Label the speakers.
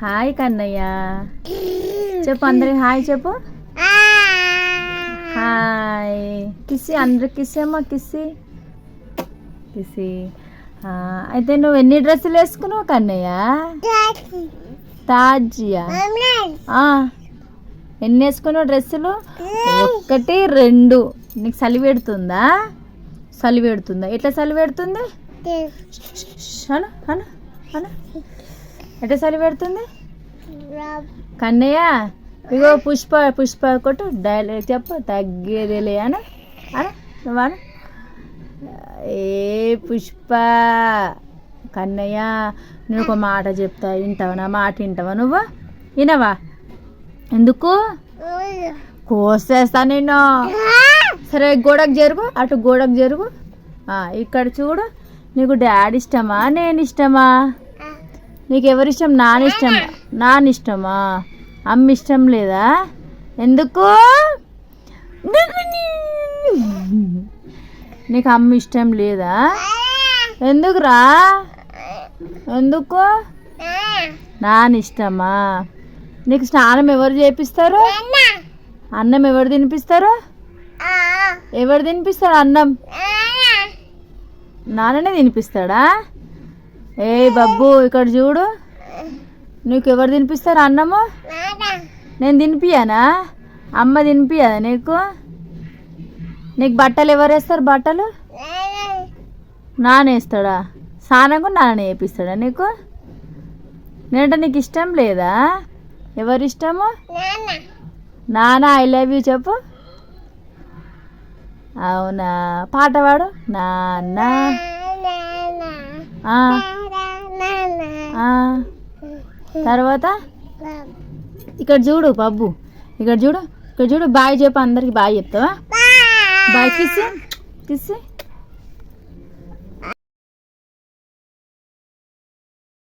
Speaker 1: Hi Kannayya. చెప్పు అందరికి hi చెప్పు. హాయ్. కిసి అందరికి కిసి అమ్మా కిసి కిసి అయితే నువ్వు ఎన్ని డ్రెస్సులు వేసుకున్నావు కన్నయ్య? తాజియా? ఎన్ని వేసుకున్నావు డ్రెస్సులు? ఒకటి రెండు. నీకు చలి పెడుతుందా? చలి పెడుతుందా? ఎట్లా చలి పెడుతుంది? అను అను అను. ఎట్లా చలి పెడుతుంది? కన్నయ్య ఇగో పుష్ప పుష్ప కొట్టు డైలాగ్ చెప్పు తగ్గేదేలే అను. అను నువ్వు ఏ పుష్ప కన్నయ్య నేను ఒక మాట చెప్తా వింటావా? నా మాట వింటావా నువ్వు? వినవా? ఎందుకు? కోసేస్తా నేను సరే గోడకు జరుగు అటు గోడకు జరుగు. ఇక్కడ చూడు నీకు డాడీ ఇష్టమా? నేను ఇష్టమా? నీకు ఎవరి ఇష్టం నాన్న ఇష్టం నాన్న ఇష్టమా అమ్మ ఇష్టం లేదా? ఎందుకు? నీకు అమ్మ ఇష్టం లేదా? ఎందుకురా? ఎందుకు? నాన్న ఇష్టమా నీకు స్నానం ఎవరు చేపిస్తారు? అన్నం ఎవరు తినిపిస్తారు? ఎవరు తినిపిస్తాడు అన్నం? నాన్ననే తినిపిస్తాడా? ఏ బబ్బు ఇక్కడ చూడు. నీకు ఎవరు తినిపిస్తారు? అన్నము? నేను తినిపియానా అమ్మ తినిపియదా నీకు? నీకు బట్టలు ఎవరు వేస్తారు బట్టలు? నాన్న వేస్తాడా? స్నానం కూడా నాన్న వేపిస్తాడా నీకు? నేనంటే నీకు ఇష్టం లేదా? ఎవరు ఇష్టము? నాన్న. ఐ లవ్ యూ చెప్పు. అవునా? పాట పాడు. నాన్న. తర్వాత? ఇక్కడ చూడు పబ్బు. ఇక్కడ చూడు ఇక్కడ చూడు. బాయ్ చెప్పు అందరికి బాయ్ చెప్తావా? బాయ్. Kiss kiss